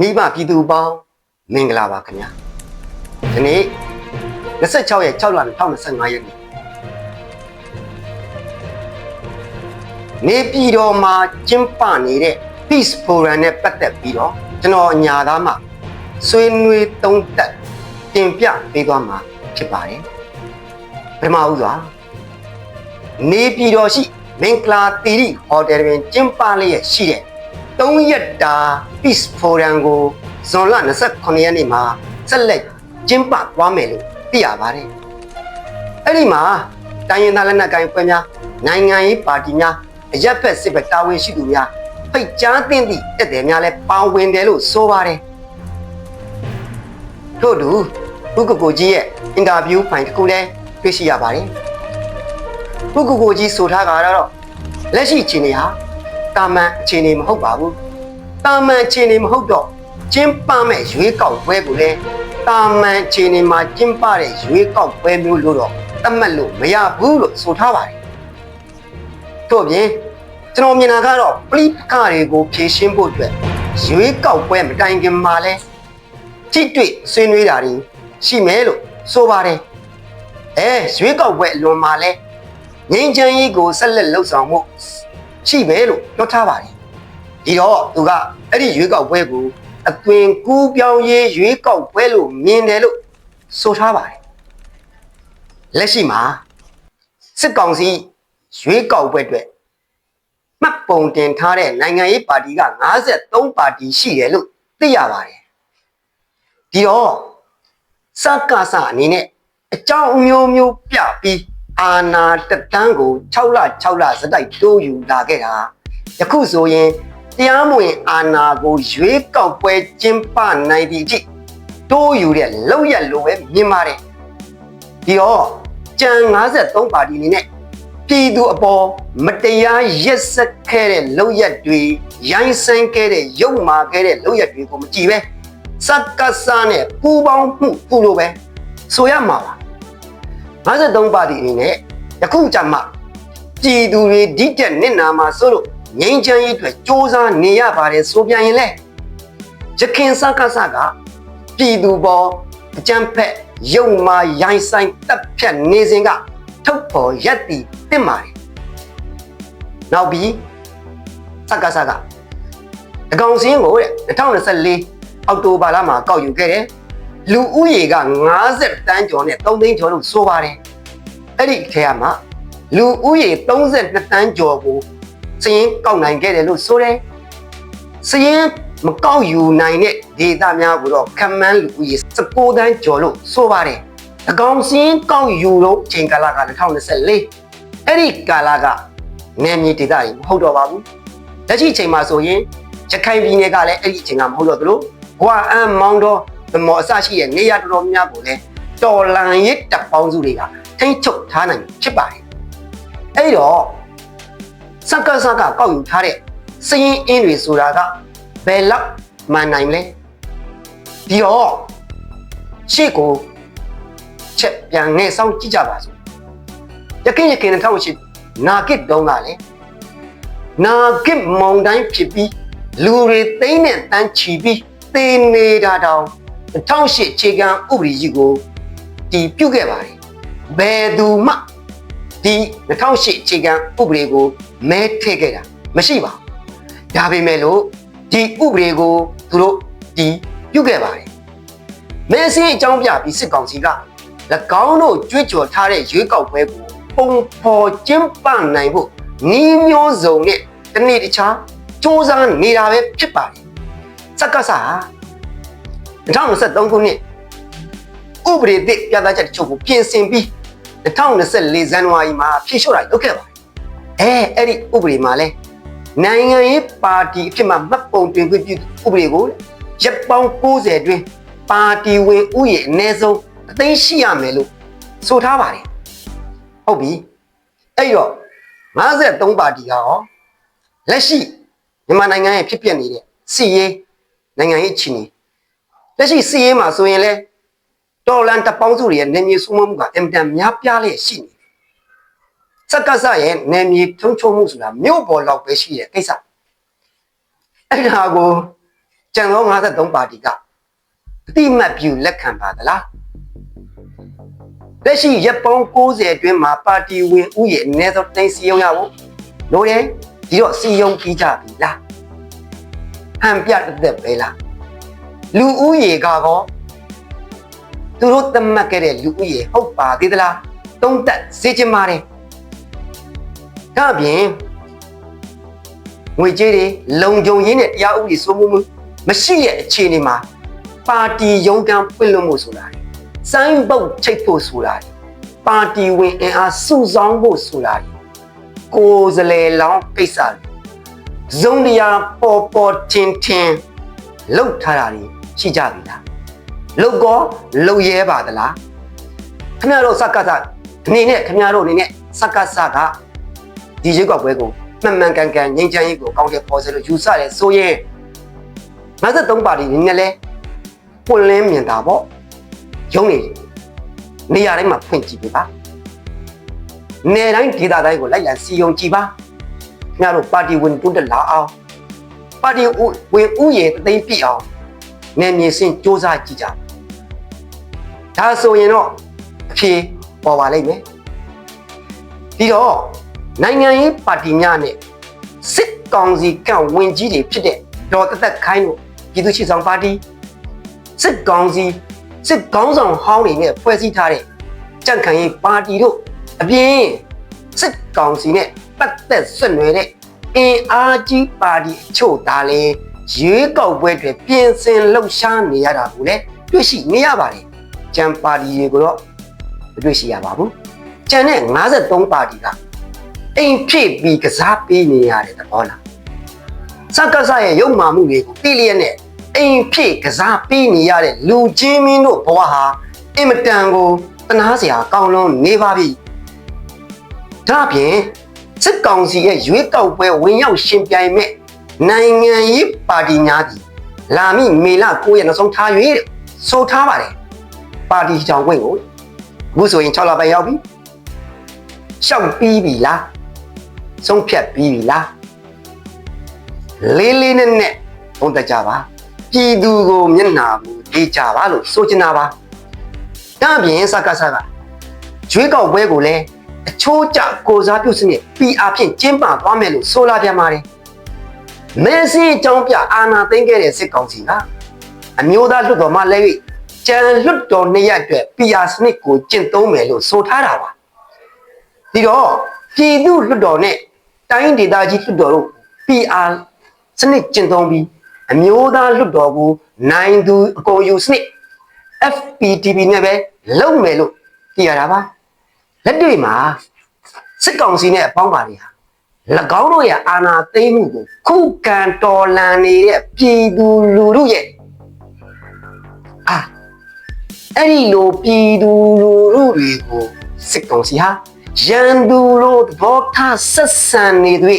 မိဘပြည်သူပေါင်းမင်္ဂလာပါခင်ဗျာဒီနေ့26ရက်6လ2025ရက်နေ့နေပြည်တော်မှာကျင်းပနေတဲ့ Peace Forum နဲ့ပတ်သက်ပြီးတော့ကျွန်တော်ညာသားမှဆွေးနွေးသုံးသပ်တင်ပြပေးသွားမှာဖြစ်ပါတယ်ပထမဦးစွာနေပြည်တော်ရှိမင်္ဂလာတီရီဟိုတယ်တွင်ကျင်းပလျက်ရှိတဲ့ 3ရက်တာ Peace Forum ကိုဇွန်လ29ရက်နေ့မှာဆက်လက်ကျင်းပသွားမယ်လို့သိရပါတယ်အဲ့ဒီမှာတိုင်းရင်းသားလက်နက်ကိုင်ဖွဲ့များနိုင်ငံရေးပါတီများအရက်ဖက်စစ်ဘက်တာဝန်ရှိသူများဖိတ်ကြားသင့်သည့်တက်တယ်များလည်းပါဝင်တယ်လို့ဆိုပါတယ်ထို့တူဥက္ကကိုကြီးရဲ့အင်တာဗျူးဖိုင်တစ်ခုလည်းတွေ့ရှိရပါတယ်ဥက္ကကိုကြီးဆိုထားတာကတော့လက်ရှိအခြေအနေဟာ တာမန်အခြေအနေမဟုတ်ပါဘူးတာမန်အခြေအနေမဟုတ်တော့ကျင်းပမဲ့ရွေးကောက်ပွဲကိုလည်းတာမန်အခြေအနေမှာကျင်းပတဲ့ရွေးကောက်ပွဲမျိုးလို့တော့သတ်မှတ်လို့မရဘူးလို့ဆိုထားပါတယ်ထို့အပြင်ကျွန်တော်မြင်တာကတော့ပလိပကတွေကိုဖြေရှင်းဖို့အတွက်ရွေးကောက်ပွဲမတိုင်ခင်မှာလဲကြည့်တွေ့ဆွေးနွေးတာတွေရှိမယ်လို့ဆိုပါတယ်အဲရွေးကောက်ပွဲအလွန်မှာလဲငြိမ်းချမ်းရေးကိုဆက်လက်လှုပ်ဆောင်မှု ရှိမယ်လို့ပြောထားပါတယ်ဒီတော့သူကအဲ့ဒီရွေးကောက်ပွဲကိုအသွင်ကူးပြောင်းရေးရွေးကောက်ပွဲလို့မြင်တယ်လို့ဆိုထားပါတယ်လက်ရှိမှာစစ်ကောင်စီရွေးကောက်ပွဲအတွက်မှတ်ပုံတင်ထားတဲ့နိုင်ငံရေးပါတီက53ပါတီရှိတယ်လို့သိရပါတယ်။ဒီတော့စကစအနေနဲ့အကြောင်းအမျိုးမျိုးပြပြီး အာနာတတန်းကို6လ6လစတိုက်တိုးယူလာခဲ့တာယခုဆိုရင်တရားမဝင်အာနာကိုရွေးကောက်ပွဲကျင်းပနိုင်သည့်အထိတိုးယူတဲ့လောက်ရက်လိုပဲမြင်ပါတယ်ဒီတော့ကြံ53ပါတီအနေနဲ့ပြည်သူအပေါ်မတရားရက်စက်ခဲ့တဲ့လောက်ရက်တွေရိုင်းစင်းခဲ့တဲ့ရုပ်မာခဲ့တဲ့လောက်ရက်တွေကိုမကြည့်ပဲစက္ကစနဲ့ပူပေါင်းမှုပြုလို့ပဲဆိုရမှာပါ 53ပါတီအနေနဲ့ယခုကြမှာပြည်သူတွေဒီတက်နစ်နာမှာဆိုလို့ငိမ့်ချမ်းရေးအတွက်စ조사နေရပါတယ်ဆိုပြန်ရင်လဲရခင်စက္ကစကပြည်သူပေါ်အကြမ်းဖက်ရုပ်မာရိုင်းဆိုင်တပ်ဖြတ်နေစဉ်ကထုတ်ပေါ်ရက်တီတင်ပါတယ်နောက်ပြီးစက္ကစကအကောင်စင်းကိုတဲ့2024အောက်တိုဘာလမှာကောက်ယူခဲ့တယ် လူဦးရေက50တန်းကျော်နဲ့3သိန်းကျော်လို့ဆိုပါတယ်အဲ့ဒီထဲမှာလူဦးရေ32တန်းကျော်ကိုစည်ရင်ကောက်နိုင်ခဲ့တယ်လို့ဆိုတယ်စည်ရင်မကောက်ယူနိုင်တဲ့ဒေသများကိုတော့ခမန်းလူဦးရေ19တန်းကျော်လို့ဆိုပါတယ်အကောင်စင်းကောက်ယူတော့ချိန်ကာလက2024အဲ့ဒီကာလကနယ်မြေဒေသကြီးမဟုတ်တော့ပါဘူးလက်ရှိချိန်မှာဆိုရင်ရခိုင်ပြည်နယ်ကလည်းအဲ့ဒီအချိန်ကမဟုတ်တော့သလိုဘွာအမ်းမောင်းတော့ ဗမော်အစရှိတဲ့နေရာတော်တော်များကိုလည်းတော်လန်ရစ်တပ်ပေါင်းစုတွေကထိမ့်ချုပ်ထားနိုင်ဖြစ်ပါတယ်အဲ့တော့စက္ကစကကောက်ယူထားတဲ့စရင်အင်းတွေဆိုတာကဘယ်လောက်မှန်နိုင်မလဲဒီတော့ရှေ့ကိုချက်ပြန်ငဲဆောင်ကြည့်ကြပါစို့ရခင်ရခင်2008နာဂစ်တုန်းကလည်းနာဂစ်မောင်တိုင်းဖြစ်ပြီးလူတွေသိန်းနဲ့တန်းချီပြီးသေနေတာတောင် 2008ခြေကံဥပဒေကြီးကိုတီးပြုတ်ခဲ့ပါတယ်ဘယ်သူမှဒီ2008ခြေကံဥပဒေကိုမဲထည့်ခဲ့တာမရှိပါဘူးဒါပေမဲ့လို့ဒီဥပဒေကိုသူတို့တီးပြုတ်ခဲ့ပါတယ်မဲစင်းအကြောင်းပြပြီးစစ်ကောင်စီက၎င်းတို့ကြွေးကြော်ထားတဲ့ရွေးကောက်ပွဲကိုပုံဖော်ကျင်းပနိုင်ဖို့နီးမျိုးစုံနဲ့တစ်နေ့တခြားစ조사နေတာပဲဖြစ်ပါတယ်စက္ကစ 2023ခုနှစ်ဥပဒေသစ်ပြသချက်တချို့ကိုပြင်ဆင်ပြီး2024ဇန်နဝါရီမှာဖြည့်လျှော့တာလုပ်ခဲ့ပါတယ်အဲအဲ့ဒီဥပဒေမှာလဲနိုင်ငံရေးပါတီအဖြစ်မှမှတ်ပုံတင်ခွင့်ပြုဥပဒေကိုရက်ပေါင်း90အတွင်းပါတီဝင်ဥယျာဉ်အနည်းဆုံးအသိရှိရမယ်လို့ဆိုထားပါတယ်ဟုတ်ပြီအဲ့တော့53ပါတီကရောလက်ရှိမြန်မာနိုင်ငံရဲ့ဖြစ်ပျက်နေတဲ့စီရေးနိုင်ငံရေးချီနေ လက်ရှိစီရေးမှာဆိုရင်လဲတော်လန်တပေါင်းစုတွေရဲ့နေမြေစုံမမှုကအင်တန်များပြားလျက်ရှိနေတယ်စက္ကစရဲ့နေမြေထုံချုံမှုဆိုတာမြို့ပေါ်လောက်ပဲရှိတဲ့ကိစ္စအဲ့ဒါကိုကြံသော53ပါတီကအတိမတ်ပြုလက်ခံပါသလားလက်ရှိရက်ပေါင်း60အတွင်းမှာပါတီဝင်ဥယျာဉ်အနည်းဆုံးတင်စီယုံရဖို့လို့တယ်ဒီတော့စီယုံပြီးကြပြီလားဟန်ပြတစ်သက်ပဲလား လူဥယျာဉ်ကတော့သူတို့သတ်မှတ်ခဲ့တဲ့လူဥယျာဉ်ဟုတ်ပါသေးသလားသုံးသက်စေချင်ပါတယ်ဒါအပြင်ငွေကြေးတွေလုံခြုံရေးနဲ့တရားဥပဒေစိုးမိုးမှုမရှိတဲ့အခြေအနေမှာပါတီရုံးကန်းပွင့်လို့မှုဆိုတာလေစိုင်းပုတ်ချိတ်ဖို့ဆိုတာလေပါတီဝင်အင်အားစုဆောင်းဖို့ဆိုတာလေကိုယ်စလေလောင်းကိစ္စလေဇုံတရားပေါ်ပေါ်တင်တင်လောက်ထားတာလေ ရှိကြပြီလားလောက်ကောလောက်ရဲပါသလားခင်ဗျားတို့စက္ကစအနေနဲ့ခင်ဗျားတို့အနေနဲ့စက္ကစကဒီရွေးကောက်ပွဲကိုမှန်မှန်ကန်ကန်ငြိမ်းချမ်းရေးကိုအကောင့်ထဲပေါ်စေလို့ယူဆတယ်ဆိုရင်53ပါတီနည်းနည်းလဲပွင့်လင်းမြင်တာပေါ့ရုံးနေနေရာတိုင်းမှာဖွင့်ကြည့်ပြပါနေတိုင်းဒေသတိုင်းကိုလိုက်လံစီယုံကြည့်ပါခင်ဗျားတို့ပါတီဝင်တွန်းတက်လာအောင်ပါတီဝင်ဥယျာဉ်တသိမ်းပြည့်အောင် နေမြေစင်စ조사ကြည့်ကြဒါဆိုရင်တော့အဖြေပေါ်ပါလိမ့်မယ်ပြီးတော့နိုင်ငံရေးပါတီများနဲ့စစ်ကောင်စီကဝင်ကြီးတွေဖြစ်တဲ့ဒေါ်တသက်ခိုင်းတို့ပြည်သူ့ရှေ့ဆောင်ပါတီစစ်ကောင်စီစစ်ကောင်းဆောင်ဟောင်းတွေနဲ့ဖွဲ့စည်းထားတဲ့ကြံ့ခိုင်ရေးပါတီတို့အပြင်စစ်ကောင်စီနဲ့ပတ်သက်ဆက်နွယ်တဲ့အင်အားကြီးပါတီအချို့ဒါလည်း ရွေးကောက်ပွဲတွေပြင်ဆင်လှုပ်ရှားနေရတာကိုလည်းတွေ့ရှိနေရပါတယ်ကြံပါတီတွေကိုတော့မတွေ့ရှိရပါဘူးကြံတဲ့53ပါတီကအိမ်ဖြစ်ပြီးကစားပေးနေရတဲ့သဘောလားစက္ကစရဲ့ရုပ်မာမှုတွေကိုပြည့်လျက်နဲ့အိမ်ဖြစ်ကစားပေးနေရတဲ့လူချင်းမင်းတို့ဘဝဟာအင်မတန်ကိုတနာစရာကောင်းလုံးနေပါပြီဒါ့အပြင်စစ်ကောင်စီရဲ့ရွေးကောက်ပွဲဝင်ရောက်ရှင်ပြိုင်မဲ့ နိုင်ငံရေးပါတီများသည်လာမည့်မေလ9ရက်နောက်ဆုံးထား၍ဆိုထားပါတယ်ပါတီကြောင်ခွင့်ကိုအခုဆိုရင်6လပိုင်းရောက်ပြီရှောက်ပြီးပြီလားဆုံးဖြတ်ပြီးပြီလားလေးလေးနဲ့နဲ့သုံးသက်ကြပါပြည်သူကိုမျက်နှာမူဒေးကြပါလို့ဆိုချင်တာပါဒါအပြင်စကားစကားကျွေးကောက်ပွဲကိုလည်းအချိုးကျကိုစားပြုစနစ် PR ဖြင့်ကျင်းပသွားမယ်လို့ဆိုလာပြန်ပါတယ် မဲစင်းအကြောင်းပြအာဏာသိမ်းခဲ့တဲ့စစ်ကောင်စီကအမျိုးသားလွှတ်တော်မှလည်းကျန်လွှတ်တော်နှစ်ရက်အတွက် PR စနစ်ကိုကျင့်သုံးမယ်လို့ဆိုထားတာပါဒီတော့ပြည်သူလွှတ်တော်နဲ့တိုင်းဒေသကြီးလွှတ်တော်တို့ PR စနစ်ကျင့်သုံးပြီးအမျိုးသားလွှတ်တော်ကိုနိုင်သူအကုန်ယူစနစ် FPTP နဲ့ပဲလုပ်မယ်လို့သိရတာပါလက်တွေ့မှာစစ်ကောင်စီနဲ့အပေါင်းပါတွေဟာ၎ င်းတို့ရဲ့အာဏာသိမ်းမှုကိုခုခံတော်လှန်နေတဲ့ပြည်သူလူထုရဲ့အာအဲ့ဒီလိုပြည်သူလူထုတွေကိုစစ်ကောင်စီဟာရန်သူလိုသဘောထားဆက်ဆံနေတွေ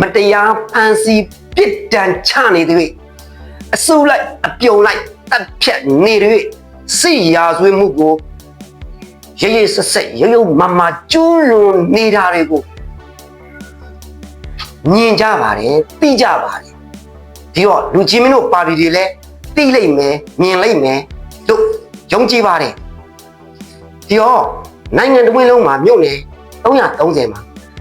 မတရားဖန်ဆီးပြစ်ဒဏ်ချနေတွေအစုလိုက်အပြုံလိုက်တပ်ဖြတ်နေတွေစိရာဆွေးမှုကိုရရဆက်ဆက်ရရမမကျူးလွန်နေတာတွေကို မြင်ကြပါတယ်သိကြပါတယ်ဒီတော့လူချင်းမင်းတို့ပါတီတွေလည်းသိလိမ့်မယ်မြင်လိမ့်မယ်လို့ယုံကြည်ပါတယ်ဒီတော့နိုင်ငံတစ်ဝန်းလုံးမှာမြို့နယ်330မှာ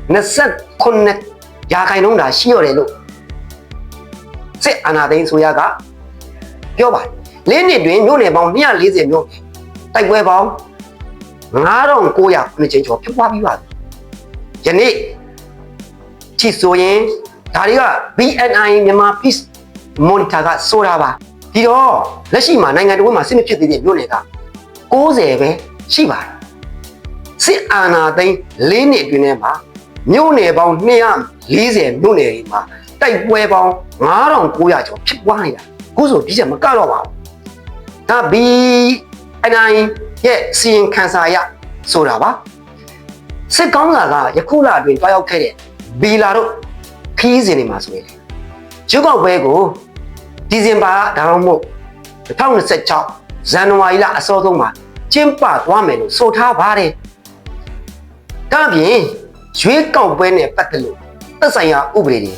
29ရာခိုင်နှုန်းသာရှိရတယ်လို့စစ်အာဏာသိမ်းဆိုရကပြောပါတယ်လေးနှစ်တွင်မြို့နယ်ပေါင်း240မြို့နယ်တိုက်ပွဲပေါင်း9900ချိန်ကျော်ဖြစ်ပွားပြီးပါပြီယနေ့ ချစ်ဆိုရင်ဒါတွေက BNI မြန်မာ Peace Monitor ကဆိုတာပါဒီတော့လက်ရှိမှာနိုင်ငံတော်မှာစစ်မဖြစ်သေးတဲ့မြို့နယ်က60ပဲရှိပါတယ်စစ်အာဏာသိမ်း၄နှစ်အတွင်းထဲမှာမြို့နယ်ပေါင်း240မြို့နယ်တွေမှာတိုက်ပွဲပေါင်း9900ကျော်ဖြစ်ပွားနေတာအခုဆိုဒီချက်မကတော့ပါဘူးဒါ BNI ရဲ့စီရင်ခံစာရဆိုတာပါစစ်ကောင်းစာကယခုလအတွင်းတွားရောက်ခဲ့တဲ့ ဘီလာတို့ခီးစဉ်တွေမှာဆိုရင်ရုပ်ောက်ပွဲကိုဒီဇင်ဘာဒါမှမဟုတ်2026ဇန်နဝါရီလအစောဆုံးမှာကျင်းပသွားမယ်လို့ဆိုထားပါတယ်။ဒါပြင်ရွေးကောက်ပွဲနဲ့ပတ်သက်လို့သက်ဆိုင်ရာဥပဒေတွေ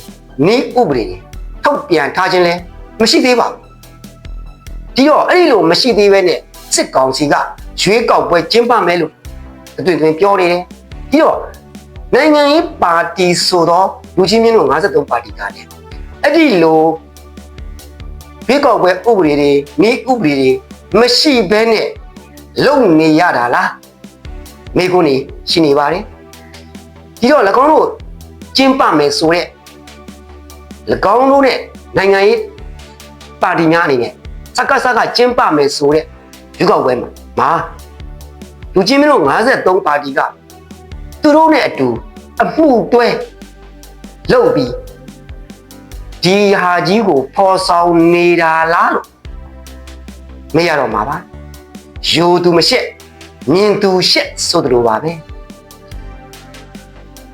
နည်းဥပဒေတွေထုတ်ပြန်ထားခြင်းလဲမရှိသေးပါဘူးဒီတော့အဲ့ဒီလိုမရှိသေးပဲနဲ့စစ်ကောင်စီကရွေးကောက်ပွဲကျင်းပမယ်လို့အသွင်သွင်ပြောနေတယ်ဒီတော့ နိုင်ငံရေးပါတီဆိုတော့လူချင်းမြင့်တို့53ပါတီကလည်းအဲ့ဒီလိုရွေးကောက်ပွဲဥပဒေတွေမိဥပဒေတွေမရှိဘဲနဲ့လုံနေရတာလားမိကုန်းနေရှိနေပါတယ်ဒီတော့၎င်းတို့ကျင်းပမယ်ဆိုတဲ့၎င်းတို့နဲ့နိုင်ငံရေးပါတီများအနေနဲ့စက္ကစကကျင်းပမယ်ဆိုတဲ့ရွေးကောက်ပွဲမှာမာလူချင်းမျိုး53ပါတီက သူတို့နဲ့အတူအမှုတွဲလုပ်ပြီးဒီဟာကြီးကိုဖော်ဆောင်နေတာလားလို့မရတော့မှာပါယူသူမရှက်မြင်သူရှက်ဆိုသလိုပါပဲ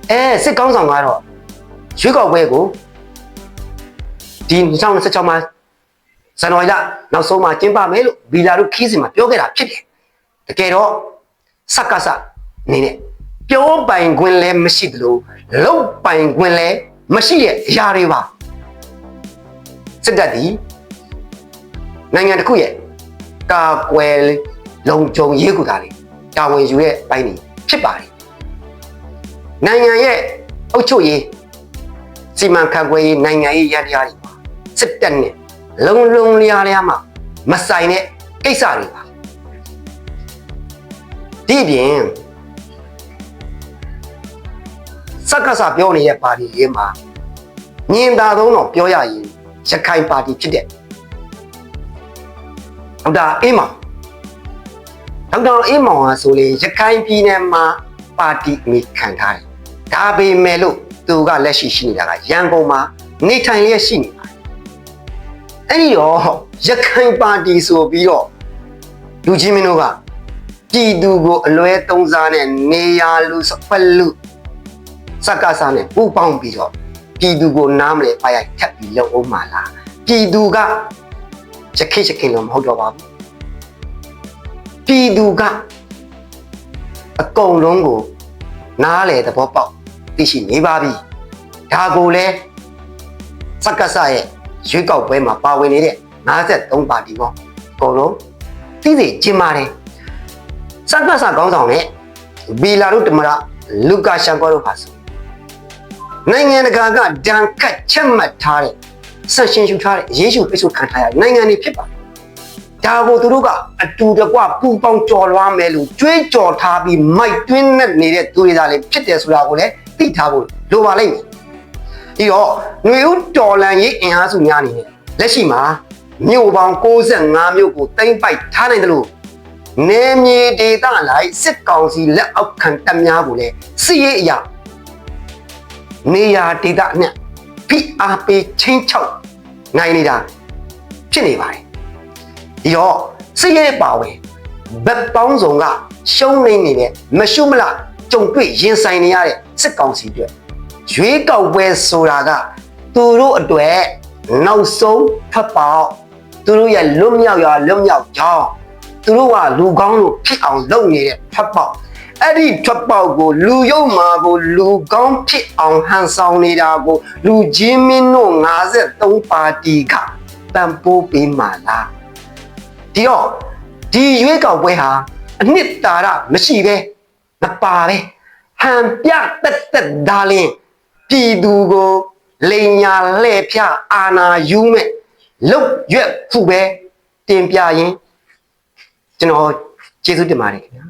အဲစစ်ကောင်းဆောင်ကတော့ရွေးကောက်ပွဲကိုဒီ2016မှာဇန်နဝါရီလနောက်ဆုံးမှာကျင်းပမယ်လို့ဘီလာတို့ခီးစဉ်မှာပြောခဲ့တာဖြစ်တယ်တကယ်တော့စက္ကစအနေနဲ့ ပြောပိုင်ခွင့်လည်းမရှိသလိုလုံပိုင်ခွင့်လည်းမရှိတဲ့အရာတွေပါစစ်တပ်ဒီနိုင်ငံတစ်ခုရဲ့ကာကွယ်လုံခြုံရေးကူတာလေတာဝန်ယူရဲ့အပိုင်းတွေဖြစ်ပါတယ်နိုင်ငံရဲ့အုပ်ချုပ်ရေးစီမံခန့်ခွဲရေးနိုင်ငံရေးရန်တရားတွေပါစစ်တပ်နဲ့လုံလုံလျားလျားမှမဆိုင်တဲ့ကိစ္စတွေပါဒီပြင် က္ကစပြောနေတဲ့ပါတီလေးမှာညင်သာသုံးတော့ပြောရရင်ရခိုင်ပါတီဖြစ်တဲ့ဒေါက်တာအေးမောင်ဒေါက်တာအေးမောင်ဟာဆိုလေရခိုင်ပြည်နယ်မှာပါတီအမိခံထားတယ်ဒါပေမဲ့လို့သူကလက်ရှိရှိနေတာကရန်ကုန်မှာနေထိုင်လျက်ရှိနေပါတယ်အဲ့ဒီတော့ရခိုင်ပါတီဆိုပြီးတော့လူကြီးမင်းတို့ကပြည်သူကိုအလွဲသုံးစားနဲ့နေရလူစပလူ စက္ကစနဲ့ပူပေါင်းပြီးတော့ပြည်သူကိုနားမလဲပါရိုက်ထပ်ပြီးလုံအောင်ပါလားပြည်သူကရခိရခင်လို့မဟုတ်တော့ပါဘူးပြည်သူကအကုန်လုံးကိုနားလေသဘောပေါက်သိရှိနေပါပြီဒါကိုလည်းစက္ကစရဲ့ရွေးကောက်ပွဲမှာပါဝင်နေတဲ့53ပါတီပေါ့အကုန်လုံးသိသိကျင်းပါတယ်စက္ကစခေါင်းဆောင်နဲ့ဘီလာရုတမရလူကာရှန်ကောတို့ပါဆို နိုင်ငံတကာကဒဏ်ခတ်ချက်မှတ်ထားတဲ့ဆက်ရှင်ရှုထားတဲ့ရေးရှုပိတ်ဆို့ခံထားရတဲ့နိုင်ငံတွေဖြစ်ပါတယ်ဒါကိုသူတို့ကအတူတကွပူပေါင်းကြော်လွှားမယ်လို့ကြွေးကြော်ထားပြီးမိုက်တွင်းနဲ့နေတဲ့သူတွေသာလေဖြစ်တယ်ဆိုတာကိုလည်းသိထားဖို့လိုပါလိမ့်မယ်။ဒီတော့ຫນွေဦးတော်လန်ရေးအင်အားစုများအနေနဲ့လက်ရှိမှာမြို့ပေါင်း65မြို့ကိုတိမ့်ပိုက်ထားနိုင်တယ်လို့နေမြေဒေသလိုက်စစ်ကောင်စီလက်အောက်ခံတပ်များကိုလည်းစစ်ရေးအရာ နေရာဒေသနဲ့ဖိအားပေးချင်းချောက်နိုင်နေတာဖြစ်နေပါတယ်ဒီတော့စစ်ရေးပါဝင်ဘက်ပေါင်းစုံကရှုံးနေနေတဲ့မရှုမလကြုံတွေ့ရင်ဆိုင်နေရတဲ့စစ်ကောင်စီတွေရွေးကောက်ပွဲဆိုတာကသူတို့အတွက်နောက်ဆုံးဖတ်ပေါက်သူတို့ရဲ့လွတ်မြောက်ရလွတ်မြောက်ကြောင်းသူတို့ကလူကောင်းလို့ဖြစ်အောင်လုပ်နေတဲ့ဖတ်ပေါက် အဲ့ဒီထွက်ပေါက်ကိုလူယုံမာကိုလူကောင်းဖြစ်အောင်ဟန်ဆောင်နေတာကိုလူချင်းမင်းတို့53ပါတီကတန်ဖိုးပေးမှလားဒီတော့ဒီရွေးကောက်ပွဲဟာအနှစ်သာရမရှိပဲမပါပဲဟန်ပြတက်တက်ဒါလင်းပြည်သူကိုလိန်ညာလှဲ့ဖြအာနာယူမဲ့လုတ်ရွက်ဖူပဲတင်ပြရင်ကျွန်တော်ကျေးဇူးတင်ပါတယ်ခင်ဗျာ